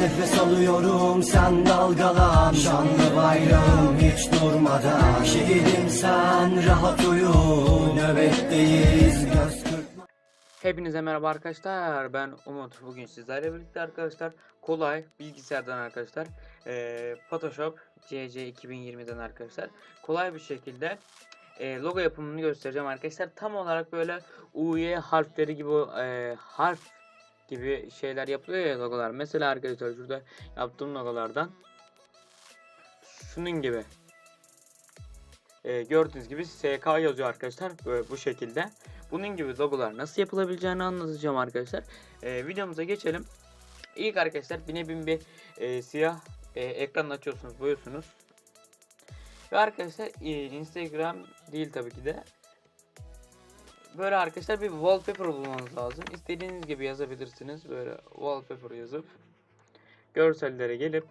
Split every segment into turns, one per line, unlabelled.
nefes alıyorum sen dalgalan Şanlı bayrağım hiç durmadan Şehidim sen rahat uyu Nöbetteyiz göz
Hepinize merhaba arkadaşlar. Ben Umut. Bugün sizlerle birlikte arkadaşlar kolay bilgisayardan arkadaşlar eee, Photoshop CC 2020'den arkadaşlar kolay bir şekilde eee, logo yapımını göstereceğim arkadaşlar. Tam olarak böyle UY harfleri gibi eee, harf gibi şeyler yapılıyor ya logolar. Mesela arkadaşlar şurada yaptığım logolardan şunun gibi Eee, gördüğünüz gibi SK yazıyor arkadaşlar böyle bu şekilde. Bunun gibi logolar nasıl yapılabileceğini anlatacağım arkadaşlar. Ee, videomuza geçelim. İlk arkadaşlar bine bin bir e, siyah e, ekran açıyorsunuz, boyuyorsunuz. Ve arkadaşlar e, Instagram değil tabii ki de. Böyle arkadaşlar bir wallpaper bulmanız lazım. İstediğiniz gibi yazabilirsiniz. Böyle wallpaper yazıp görsellere gelip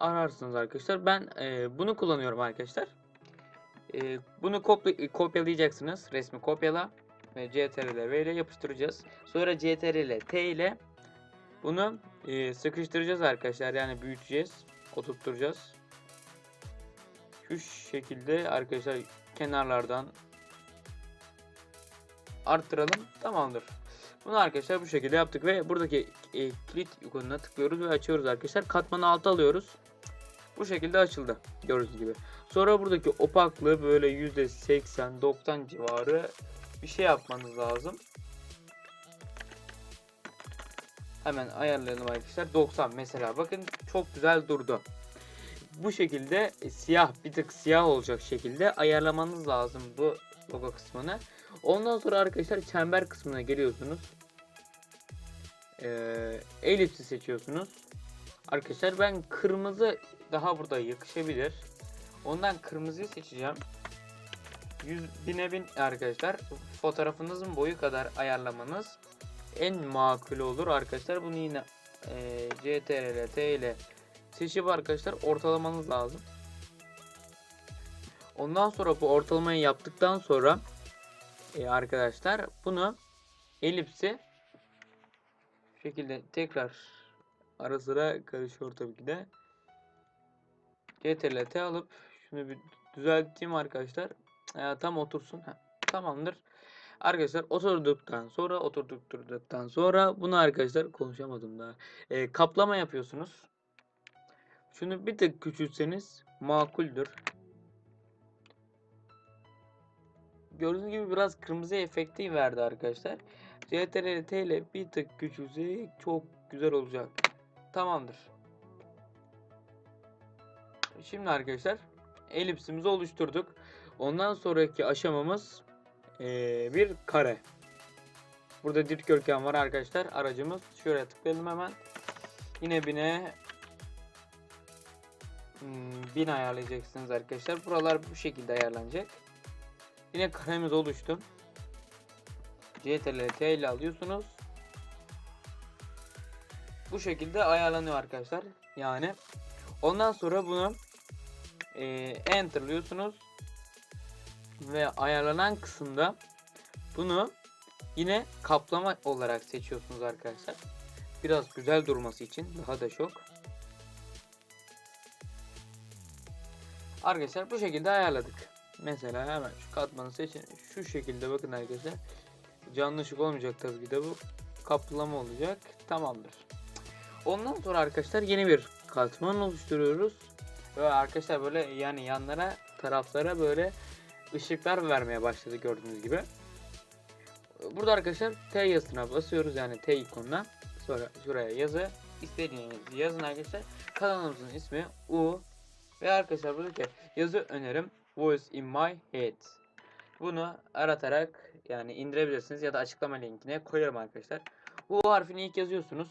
ararsınız arkadaşlar. Ben e, bunu kullanıyorum arkadaşlar. Ee, bunu kopya- kopyalayacaksınız. Resmi kopyala ve CTRL V ile yapıştıracağız. Sonra CTRL T ile bunu e, sıkıştıracağız arkadaşlar. Yani büyüteceğiz, oturtturacağız. Şu şekilde arkadaşlar kenarlardan arttıralım. Tamamdır. Bunu arkadaşlar bu şekilde yaptık ve buradaki e, kilit ikonuna tıklıyoruz ve açıyoruz arkadaşlar. Katmanı alta alıyoruz. Bu şekilde açıldı. Gördüğünüz gibi. Sonra buradaki opaklığı böyle %80-90 civarı bir şey yapmanız lazım. Hemen ayarlayalım arkadaşlar. 90 mesela. Bakın çok güzel durdu. Bu şekilde e, siyah bir tık siyah olacak şekilde ayarlamanız lazım bu logo kısmını. Ondan sonra arkadaşlar çember kısmına geliyorsunuz. Ee, elipsi seçiyorsunuz. Arkadaşlar ben kırmızı daha burada yakışabilir. Ondan kırmızıyı seçeceğim. 100 bine bin arkadaşlar. Fotoğrafınızın boyu kadar ayarlamanız en makul olur arkadaşlar. Bunu yine e, CTRL T ile seçip arkadaşlar ortalamanız lazım. Ondan sonra bu ortalamayı yaptıktan sonra e, arkadaşlar bunu elipsi şu şekilde tekrar ara sıra karışıyor tabii ki de. CTRL alıp şunu bir düzelteyim arkadaşlar. Ee, tam otursun. Heh, tamamdır. Arkadaşlar oturduktan sonra oturduktan sonra bunu arkadaşlar konuşamadım daha. Ee, kaplama yapıyorsunuz. Şunu bir tık küçültseniz makuldür. Gördüğünüz gibi biraz kırmızı efekti verdi arkadaşlar. CTRL ile bir tık küçülsek çok güzel olacak. Tamamdır. Şimdi arkadaşlar elipsimizi oluşturduk. Ondan sonraki aşamamız eee, bir kare. Burada dikdörtgen var arkadaşlar. Aracımız şuraya tıklayalım hemen. Yine bine hmm, bin ayarlayacaksınız arkadaşlar. Buralar bu şekilde ayarlanacak. Yine karemiz oluştu. CTRL T ile alıyorsunuz. Bu şekilde ayarlanıyor arkadaşlar. Yani ondan sonra bunu e, enterlıyorsunuz ve ayarlanan kısımda bunu yine kaplama olarak seçiyorsunuz arkadaşlar. Biraz güzel durması için daha da çok. Arkadaşlar bu şekilde ayarladık. Mesela hemen şu katmanı seçin. Şu şekilde bakın arkadaşlar. Canlı ışık olmayacak tabii ki de bu kaplama olacak. Tamamdır. Ondan sonra arkadaşlar yeni bir katman oluşturuyoruz. Ve arkadaşlar böyle yani yanlara taraflara böyle ışıklar vermeye başladı gördüğünüz gibi. Burada arkadaşlar T yazısına basıyoruz yani T ikonuna. Sonra şuraya yazı istediğiniz yazın arkadaşlar. Kanalımızın ismi U ve arkadaşlar buradaki yazı önerim Voice in my head. Bunu aratarak yani indirebilirsiniz ya da açıklama linkine koyarım arkadaşlar. U harfini ilk yazıyorsunuz.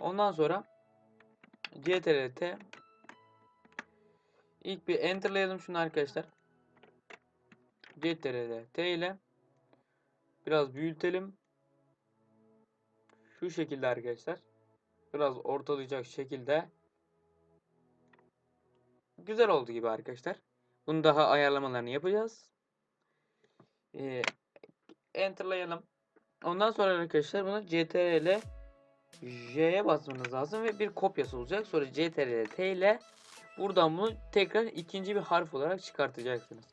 Ondan sonra CTRL T İlk bir enterlayalım şunu arkadaşlar. CTRL T ile biraz büyütelim. Şu şekilde arkadaşlar. Biraz ortalayacak şekilde. Güzel oldu gibi arkadaşlar. Bunu daha ayarlamalarını yapacağız. Ee, enterlayalım. Ondan sonra arkadaşlar bunu CTRL J'ye basmanız lazım ve bir kopyası olacak. Sonra CTRL T ile buradan bunu tekrar ikinci bir harf olarak çıkartacaksınız.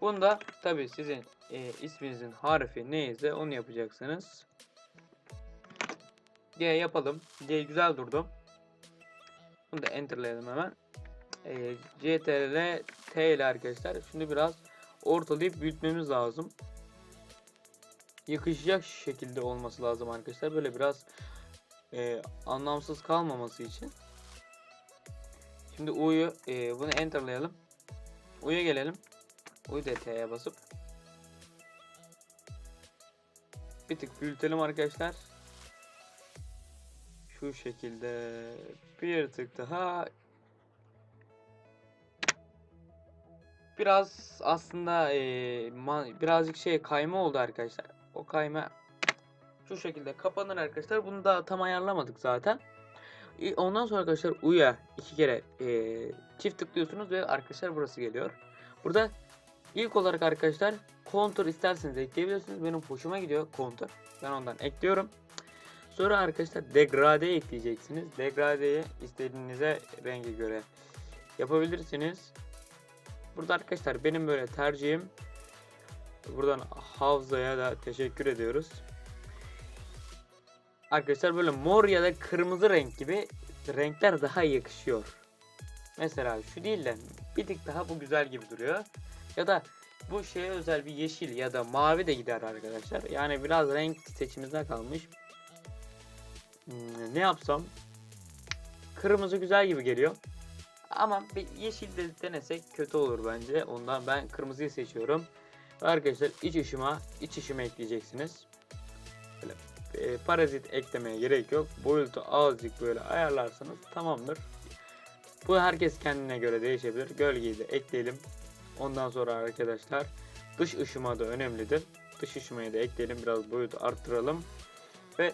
Bunda tabi sizin e, isminizin harfi neyse onu yapacaksınız. G yapalım. G güzel durdu. Bunu da enterlayalım hemen. E, CTRL T ile arkadaşlar. Şimdi biraz ortalayıp büyütmemiz lazım. Yakışacak şekilde olması lazım arkadaşlar. Böyle biraz e, anlamsız kalmaması için. Şimdi U'yu e, bunu enterlayalım. U'ya gelelim. U'yu da T'ye basıp bir tık büyütelim arkadaşlar. Şu şekilde bir tık daha biraz aslında e, birazcık şey kayma oldu arkadaşlar. O kayma şu şekilde kapanır arkadaşlar. Bunu da tam ayarlamadık zaten. Ondan sonra arkadaşlar U'ya iki kere e, çift tıklıyorsunuz ve arkadaşlar burası geliyor. Burada ilk olarak arkadaşlar kontur isterseniz ekleyebilirsiniz. Benim hoşuma gidiyor kontur. Ben ondan ekliyorum. Sonra arkadaşlar degrade ekleyeceksiniz. Degradeyi istediğinize renge göre yapabilirsiniz. Burada arkadaşlar benim böyle tercihim buradan Havza'ya da teşekkür ediyoruz. Arkadaşlar böyle mor ya da kırmızı renk gibi renkler daha yakışıyor. Mesela şu değil de bir tık daha bu güzel gibi duruyor. Ya da bu şeye özel bir yeşil ya da mavi de gider arkadaşlar. Yani biraz renk seçimizde kalmış. Hmm, ne yapsam? Kırmızı güzel gibi geliyor. Ama yeşil de denesek kötü olur bence. Ondan ben kırmızıyı seçiyorum. Ve arkadaşlar iç ışıma iç ışıma ekleyeceksiniz. Böyle e, parazit eklemeye gerek yok. Boyutu azıcık böyle ayarlarsanız tamamdır. Bu herkes kendine göre değişebilir. Gölgeyi de ekleyelim. Ondan sonra arkadaşlar dış ışıma da önemlidir. Dış ışımayı da ekleyelim. Biraz boyutu arttıralım. Ve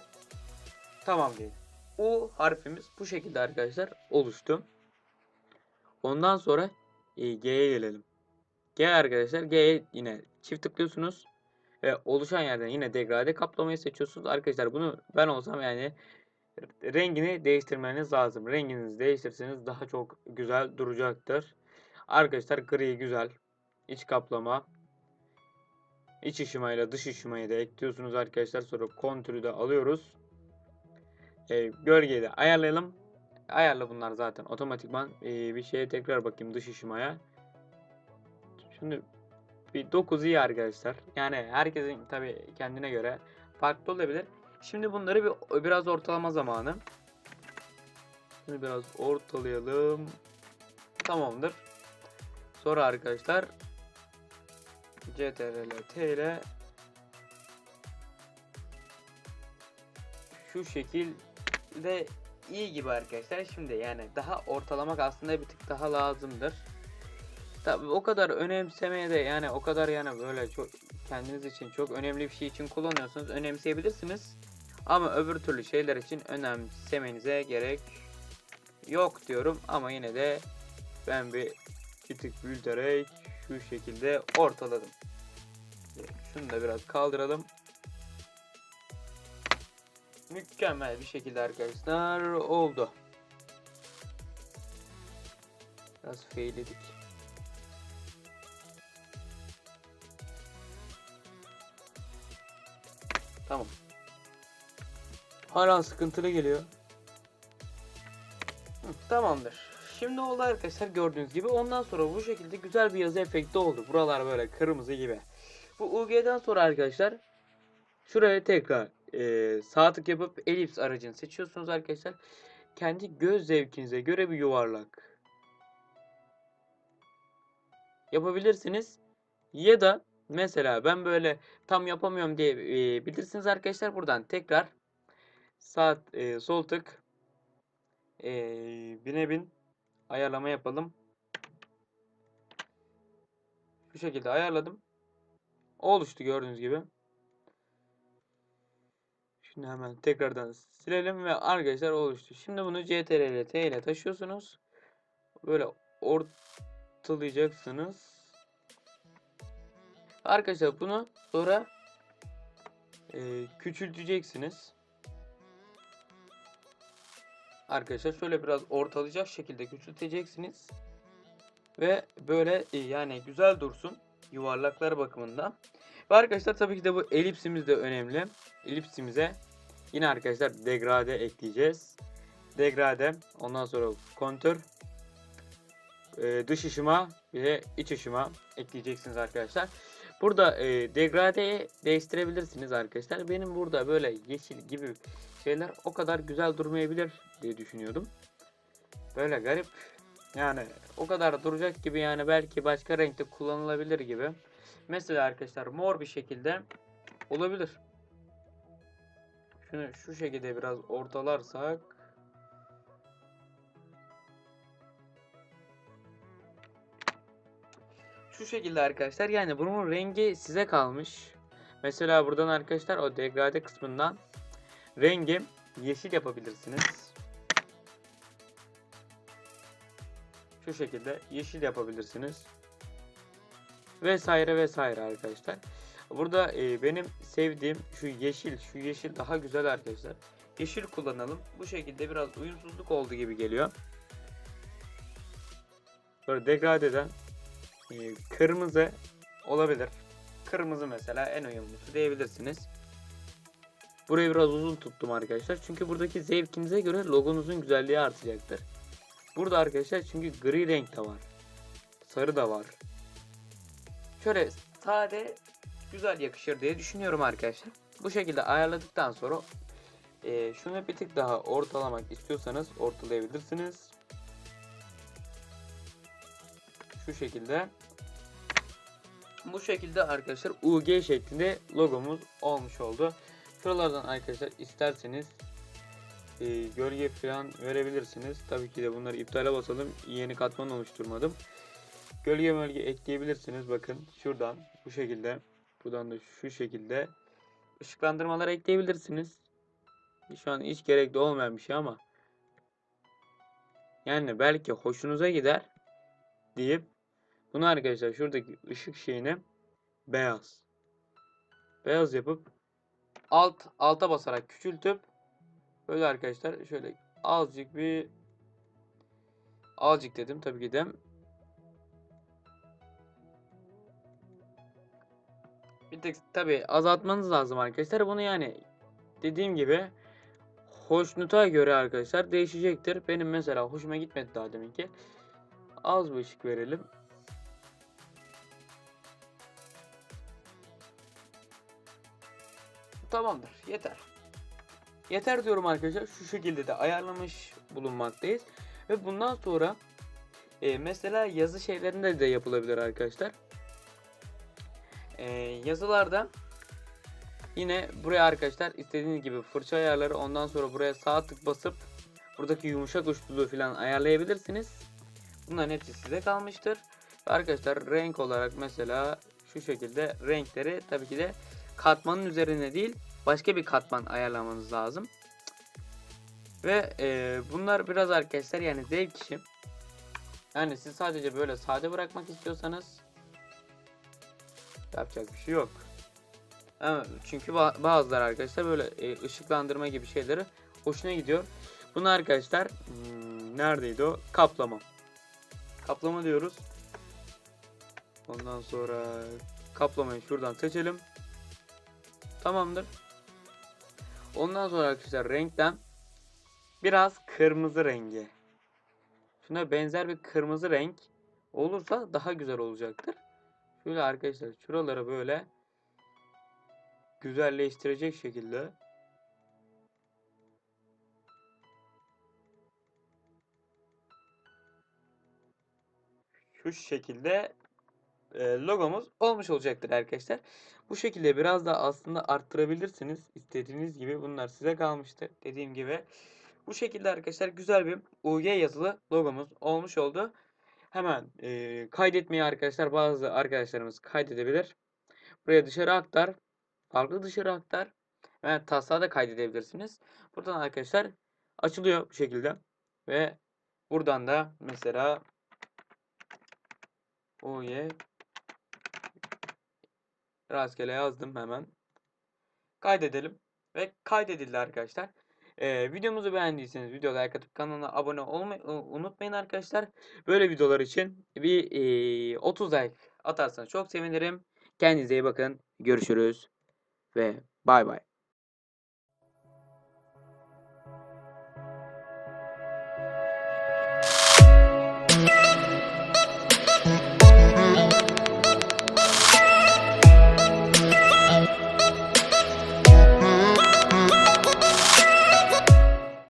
tamam diyelim. U harfimiz bu şekilde arkadaşlar oluştu. Ondan sonra e, G'ye gelelim. G arkadaşlar G'ye yine çift tıklıyorsunuz. Ve oluşan yerden yine degrade kaplamayı seçiyorsunuz. Arkadaşlar bunu ben olsam yani rengini değiştirmeniz lazım. Renginizi değiştirseniz daha çok güzel duracaktır. Arkadaşlar gri güzel. İç kaplama. İç ışımayla dış ışımayı da ekliyorsunuz arkadaşlar. Sonra kontürü de alıyoruz. E, gölgeyi de ayarlayalım. Ayarla bunlar zaten otomatikman. E, bir şeye tekrar bakayım dış ışımaya. Şimdi bir 9 iyi arkadaşlar. Yani herkesin tabi kendine göre farklı olabilir. Şimdi bunları bir biraz ortalama zamanı. Şimdi biraz ortalayalım. Tamamdır. Sonra arkadaşlar CTRL T ile şu şekilde iyi gibi arkadaşlar. Şimdi yani daha ortalamak aslında bir tık daha lazımdır. Tabii o kadar önemsemeye de yani o kadar yani böyle çok kendiniz için çok önemli bir şey için kullanıyorsanız önemseyebilirsiniz. Ama öbür türlü şeyler için önemsemenize gerek yok diyorum ama yine de ben bir bir tık büyüterek şu şekilde ortaladım. Şunu da biraz kaldıralım. Mükemmel bir şekilde arkadaşlar oldu. Biraz failledik. Tamam. Hala sıkıntılı geliyor. Hı, tamamdır. Şimdi oldu arkadaşlar gördüğünüz gibi. Ondan sonra bu şekilde güzel bir yazı efekti oldu. Buralar böyle kırmızı gibi. Bu UG'den sonra arkadaşlar şuraya tekrar e, sağ tık yapıp elips aracını seçiyorsunuz arkadaşlar. Kendi göz zevkinize göre bir yuvarlak yapabilirsiniz. Ya da mesela ben böyle tam yapamıyorum diye e, bilirsiniz arkadaşlar. Buradan tekrar sağ e, sol tık e, bine bin ayarlama yapalım. Bu şekilde ayarladım. Oluştu gördüğünüz gibi. Şimdi hemen tekrardan silelim ve arkadaşlar oluştu. Şimdi bunu CTRL T ile taşıyorsunuz. Böyle ortalayacaksınız. Arkadaşlar bunu sonra e, küçülteceksiniz. Arkadaşlar şöyle biraz ortalayacak şekilde küçülteceksiniz. Ve böyle e, yani güzel dursun yuvarlaklar bakımından. Ve arkadaşlar tabii ki de bu elipsimiz de önemli. Elipsimize yine arkadaşlar degrade ekleyeceğiz. Degrade ondan sonra kontör e, dış ışıma ve iç ışıma ekleyeceksiniz arkadaşlar. Burada e, degradeyi değiştirebilirsiniz arkadaşlar. Benim burada böyle yeşil gibi şeyler o kadar güzel durmayabilir diye düşünüyordum. Böyle garip. Yani o kadar duracak gibi yani belki başka renkte kullanılabilir gibi. Mesela arkadaşlar mor bir şekilde olabilir. Şunu şu şekilde biraz ortalarsak şu şekilde arkadaşlar yani bunun rengi size kalmış. Mesela buradan arkadaşlar o degrade kısmından rengi yeşil yapabilirsiniz. Şu şekilde yeşil yapabilirsiniz. Vesaire vesaire arkadaşlar. Burada e, benim sevdiğim şu yeşil, şu yeşil daha güzel arkadaşlar. Yeşil kullanalım. Bu şekilde biraz uyumsuzluk oldu gibi geliyor. Böyle degradeden e, kırmızı olabilir. Kırmızı mesela en uyumlusu diyebilirsiniz. Burayı biraz uzun tuttum arkadaşlar. Çünkü buradaki zevkinize göre logonuzun güzelliği artacaktır. Burada arkadaşlar çünkü gri renk de var. Sarı da var. Şöyle sade güzel yakışır diye düşünüyorum arkadaşlar. Bu şekilde ayarladıktan sonra e, şunu bir tık daha ortalamak istiyorsanız ortalayabilirsiniz. Şu şekilde. Bu şekilde arkadaşlar UG şeklinde logomuz olmuş oldu. Şuralardan arkadaşlar isterseniz e, gölge falan verebilirsiniz. Tabii ki de bunları iptale basalım. Yeni katman oluşturmadım. Gölge bölge ekleyebilirsiniz. Bakın şuradan bu şekilde. Buradan da şu şekilde. ışıklandırmalar ekleyebilirsiniz. Şu an hiç gerekli olmayan bir şey ama. Yani belki hoşunuza gider deyip bunu arkadaşlar şuradaki ışık şeyini beyaz. Beyaz yapıp alt alta basarak küçültüp böyle arkadaşlar şöyle azıcık bir azıcık dedim tabii ki de bir tek tabii azaltmanız lazım arkadaşlar. Bunu yani dediğim gibi hoşnuta göre arkadaşlar değişecektir. Benim mesela hoşuma gitmedi daha deminki. Az bir ışık verelim. Tamamdır. Yeter. Yeter diyorum arkadaşlar. Şu şekilde de ayarlamış bulunmaktayız. Ve bundan sonra e, mesela yazı şeylerinde de yapılabilir arkadaşlar. E, yazılarda yine buraya arkadaşlar istediğiniz gibi fırça ayarları ondan sonra buraya sağ tık basıp buradaki yumuşak uçluluğu falan ayarlayabilirsiniz. Bunların hepsi size kalmıştır. Ve arkadaşlar renk olarak mesela şu şekilde renkleri tabii ki de katmanın üzerine değil başka bir katman ayarlamanız lazım. Ve e, bunlar biraz arkadaşlar yani zevk işi. Yani siz sadece böyle sade bırakmak istiyorsanız yapacak bir şey yok. Çünkü ba- bazıları arkadaşlar böyle e, ışıklandırma gibi şeyleri hoşuna gidiyor. Bunu arkadaşlar hmm, neredeydi o? Kaplama. Kaplama diyoruz. Ondan sonra kaplamayı şuradan seçelim. Tamamdır. Ondan sonra arkadaşlar renkten biraz kırmızı rengi. Şuna benzer bir kırmızı renk olursa daha güzel olacaktır. Şöyle arkadaşlar şuraları böyle güzelleştirecek şekilde şu şekilde e, logomuz olmuş olacaktır arkadaşlar. Bu şekilde biraz da aslında arttırabilirsiniz. istediğiniz gibi bunlar size kalmıştır. Dediğim gibi bu şekilde arkadaşlar güzel bir UG yazılı logomuz olmuş oldu. Hemen e, kaydetmeyi arkadaşlar bazı arkadaşlarımız kaydedebilir. Buraya dışarı aktar. Farklı dışarı aktar. Ve taslağı da kaydedebilirsiniz. Buradan arkadaşlar açılıyor bu şekilde. Ve buradan da mesela UG rastgele yazdım hemen. kaydedelim. Ve kaydedildi arkadaşlar. Ee, videomuzu beğendiyseniz video like atıp kanala abone olmayı unutmayın arkadaşlar. Böyle videolar için bir ee, 30 like atarsanız çok sevinirim. Kendinize iyi bakın. Görüşürüz ve bay bay.